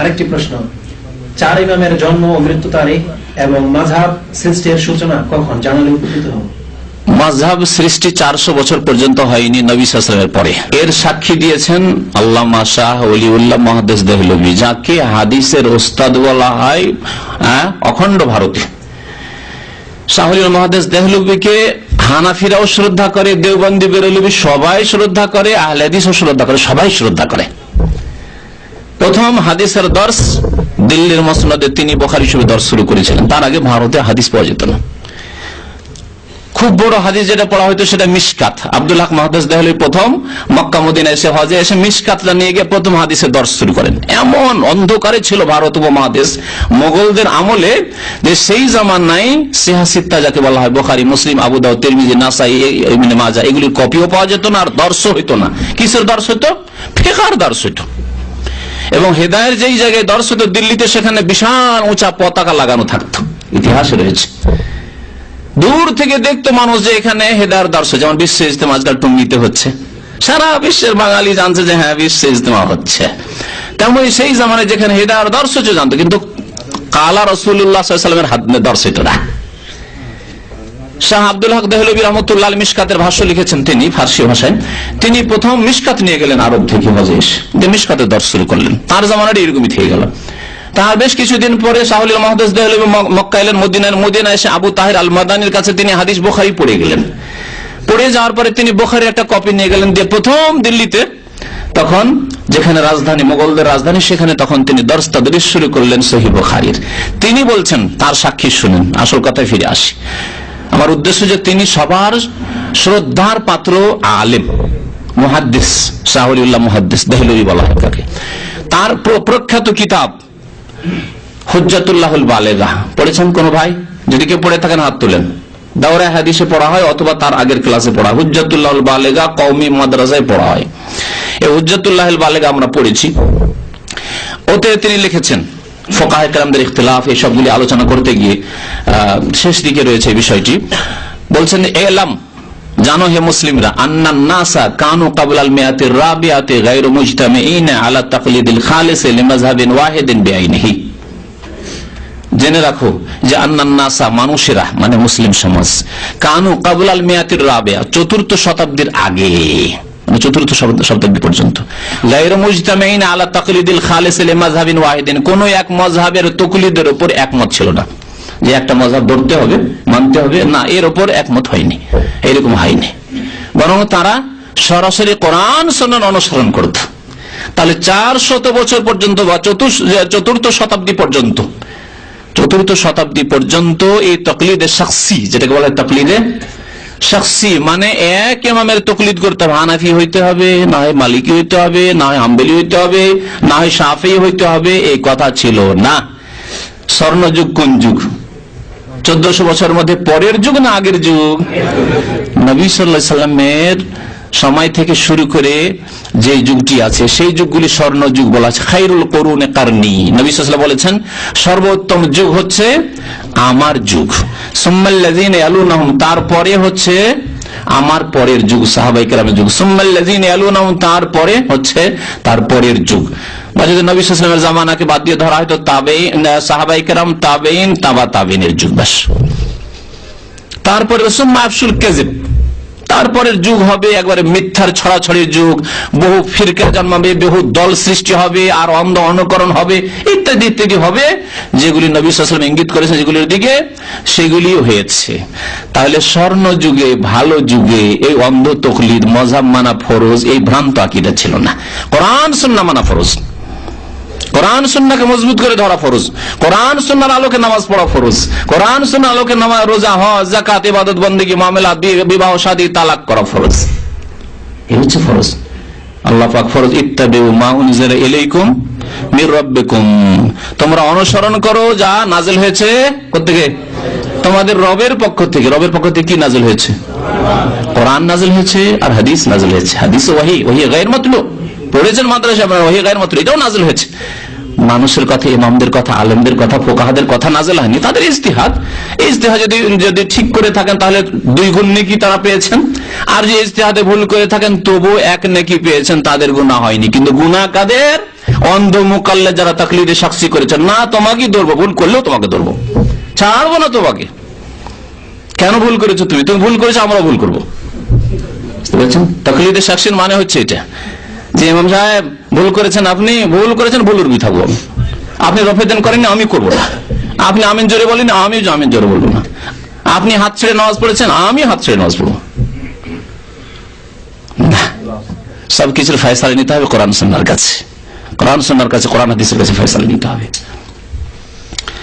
আরেকটি প্রশ্ন চার ইমামের জন্ম ও মৃত্যু তারিখ এবং মাঝহাব সৃষ্টির সূচনা কখন জানালে উপকৃত হব। মাঝহাব সৃষ্টি চারশো বছর পর্যন্ত হয়নি নবী সালামের পরে। এর সাক্ষী দিয়েছেন আল্লামা শাহ অলিউল্লাহ মহাদেশ দেহলবি যাকে হাদিসের ওস্তাদ বলা হয় হ্যাঁ, অখণ্ড ভারতে। শাহুল মহাদেশ দেহলবিকে হানাফিরাও শ্রদ্ধা করে দেওবন্দি বেরলবি সবাই শ্রদ্ধা করে আহলেদিসও শ্রদ্ধা করে সবাই শ্রদ্ধা করে। প্রথম হাদিসের দর্শ দিল্লির মসনদে তিনি বোখারি হিসেবে দর্শ শুরু করেছিলেন। তার আগে ভারতে হাদিস পাওয়া যেত না। খুব বড় হাদিস যেটা পড়া হয়তো সেটা মিসকাত আব্দুল হক মাহদাস দেহলি প্রথম মক্কা মদিনা এসে হজে এসে মিসকাতটা নিয়ে গিয়ে প্রথম হাদিসের দর্শ শুরু করেন। এমন অন্ধকারে ছিল ভারত উপমহাদেশ। মোগলদের আমলে যে সেই জামান নাই সিহাসিত্তা যাকে বলা হয়, বোখারি, মুসলিম, আবু দাও তিরমিজি, নাসাই মাজা এগুলির কপিও পাওয়া যেত না আর দর্শ হইতো না। কিসের দর্শ হইতো? ফেকার দর্শ হইতো। এবং হেদায়ের যেই জায়গায় দর্শ দিল্লিতে সেখানে বিশাল উঁচা পতাকা লাগানো থাকতো। ইতিহাসে রয়েছে। দূর থেকে দেখতো মানুষ যে এখানে হেদার দর্শ, যেমন বিশ্ব ইজতেমা আজকাল টুঙ্গিতে হচ্ছে। সারা বিশ্বের বাঙালি জানছে যে হ্যাঁ বিশ্ব ইজতেমা হচ্ছে। তেমনি সেই জামানে যেখানে হেদার দর্শ জানতো। কিন্তু কালা রসুল্লাহামের হাত দর্শিত না। শাহ আব্দুল হক দেহলবী রহমতুল্লাহ মিসকাতের ভাষ্য লিখেছেন তিনি, ফার্সি ভাষায়। তিনি প্রথম মিসকাত নিয়ে গেলেন আরব থেকে হজে এসে মিসকাতের দর্শ শুরু করলেন। তার জামানাটা এরকমই থেকে গেল। তার বেশ কিছুদিন পরে শাহুল মহাদেশ দেহলবী মক্কা এলেন মদিনার মদিনা এসে আবু তাহের আল মাদানির কাছে তিনি হাদিস বোখারি পড়ে গেলেন। পড়ে যাওয়ার পরে তিনি বোখারি একটা কপি নিয়ে গেলেন দিয়ে প্রথম দিল্লিতে। তখন যেখানে রাজধানী, মোগলদের রাজধানী, সেখানে তখন তিনি দর্শতাদরিস শুরু করলেন সহি বোখারির। তিনি বলছেন, তার সাক্ষী শুনেন, আসল কথায় ফিরে আসি। আমার উদ্দেশ্য যে তিনি সবার শ্রদ্ধার পাত্র আলেম, মুহাদ্দিস শাহরিউল্লাহ মুহাদ্দিস দেহলবি বলা হয় তাকে। তার প্রখ্যাত কিতাব হুজ্জাতুল্লাহুল বালেগা। পড়েছেন কোন ভাই? যদি কেউ পড়ে থাকেন, হাত তুলেন। দাওরায় হাদিসে পড়া হয় অথবা তার আগের ক্লাসে পড়া হুজ্জাতুল্লাহুল বালেগা কওমি মাদ্রাসায় পড়া হয়। এই হুজ্জাতুল্লাহুল বালেগা আমরা পড়েছি। ওতে তিনি লিখেছেন ফোকাহ কালামদের ইখতলাফ এই সবগুলি আলোচনা করতে গিয়ে শেষ দিকে রয়েছে বিষয়টি। বলছেন, এলাম, জানো হে মুসলিমরা, আন্নান নাসা কানু মিয়াতির রাবিয়াতে আলা তাকলিদিল খালিস লিমাযহাবিন ওয়াহিদিন বিআইনিহি। জেনে রাখো যে আন্নান নাসা মানুষেরা মানে মুসলিম সমাজ, কানু কাবুলাল মিয়াতির রাবেয়া চতুর্থ শতাব্দীর আগে। চতুর্থ শতাব্দী- শতাব্দী পর্যন্ত। কোন এক মজহাবের তকলিদের উপর একমত ছিল না। যে একটা মজাব ধরতে হবে, মানতে হবে, না, এর ওপর একমত হয়নি। এরকম হয়নি। বরং তারা সরাসরি কোরআন সন্ন্যান অনুসরণ করত। তাহলে চার শত বছর পর্যন্ত বা চতুর্থ চতুর্থ শতাব্দী পর্যন্ত, চতুর্থ শতাব্দী পর্যন্ত এই তকলিদে শাকসি যেটাকে বলা হয় তকলিদে শাকসি মানে এক ইমামের তকলিদ করতে হবে। হানাফি হইতে হবে, না হয় মালিকি হইতে হবে, না হয় হইতে হবে, না হয় সাফি হইতে হবে, এই কথা ছিল না। স্বর্ণযুগ কোন যুগ? চোদ্দশো বছরের মধ্যে, পরের যুগ না আগের যুগ? নবী সাল্লাহ সাল্লামের সময় থেকে শুরু করে যে যুগটি আছে, সেই যুগগুলি স্বর্ণ যুগ বলা আছে, খাইরুল করুন কারণী নবী সাল্লাহ বলেছেন, সর্বোত্তম যুগ হচ্ছে আমার যুগ। তারপরে হচ্ছে আমার পরের যুগ সাহাবাইকার যুগ। সুম্মাল্লাযীনা ইয়ালুনাহুম, তারপরে হচ্ছে তার পরের যুগ। বা যদি নবী সালামের জামানাকে বাদ দিয়ে ধরা হয় তো তাবেই সাহাবাই কেরাম তাবেইন তাবা তাবিনের যুগ বাস তারপরে সুম্মা আফসুল কেজিব তারপরের যুগ হবে, একবারে মিথ্যার ছড়াছড়ির যুগ। বহু ফিরকা জন্মাবে, বহু দল সৃষ্টি হবে, আর অন্ধ অনুকরণ হবে, ইত্যাদি ইত্যাদি হবে, যেগুলি নবী সালাম ইঙ্গিত করেছেন যেগুলির দিকে সেগুলি হয়েছে। তাহলে স্বর্ণ যুগে ভালো যুগে, এই অন্ধ তকলিদ মজাব মানা ফরজ, এই ভ্রান্ত আকিদা ছিল না। কোরআন সুন্না মানা ফরজ। কোরআন সুন্নাকে মজবুত করে ধরা ফরজ। কোরআন সুন্নার আলোকে নামাজ পড়া ফরজ। কোরআন সুন্নার আলোকে নামাজ রোজা, হজ জাকাত ইবাদত, বন্দেগী, মামলা বিবাহ, শাদী তালাক করা ফরজ। এই হচ্ছে ফরজ। আল্লাহ পাক ফরজ, ইত্তাবিউ মা ইলাইকুম মির রাব্বিকুম। তোমরা অনুসরণ করো যা নাজিল হয়েছে কোত্থেকে? তোমাদের রবের পক্ষ থেকে। রবের পক্ষ থেকে কি নাজিল হয়েছে? কোরআন নাজিল হয়েছে আর হাদিস নাজিল হয়েছে। হাদিস ওয়াহি ওহি গায়ের মাতলু। পড়েছেন মাদ্রাসা আপনারা ওহি গায়ের মাতলু। এটাও নাজিল হয়েছে। মানুষের কথা, ইমামদের কথা, আলেমদের কথা, ফোকাহাদের কথা নাজেল হয়নি। তাদের ইস্তিহাদ এই যদি যদি ঠিক করে থাকেন, তাহলে দুই গুণ নেকি তারা পেয়েছেন। আর যে ইস্তিহাদে ভুল করে থাকেন তবু এক নেকি পেয়েছেন, তাদের গুণা হয়নি। কিন্তু গুণা কাদের? অন্ধ মুকাল্লে যারা তাকলিদে সাক্ষী করেছেন, না, তোমাকেই ধরবো, ভুল করলেও তোমাকে ধরবো। ছাড়বো না তোমাকে। কেন ভুল করেছ তুমি? তুমি ভুল করেছ আমরা ভুল করব। বুঝতে পেরেছেন? তাকলিদে সাক্ষীর মানে হচ্ছে এটা। যে ইমাম সাহেব ভুল করেছেন আপনি, ভুল করেছেন, ভুল উর্বি থাকব আমি। আপনি রফেদান করেন আমি করব না। আপনি আমিন জোরে বলেন আমি আমিন জোরে বলব না। আপনি হাত ছেড়ে নামাজ পড়েছেন, আমি হাত ছেড়ে নামাজ পড়ব। সবকিছুর ফয়সালা নিতে হবে কোরআন সন্ন্যার কাছে। কোরআন সন্ন্যার কাছে কোরআন, হাদিসের কাছে ফয়সালা নিতে হবে।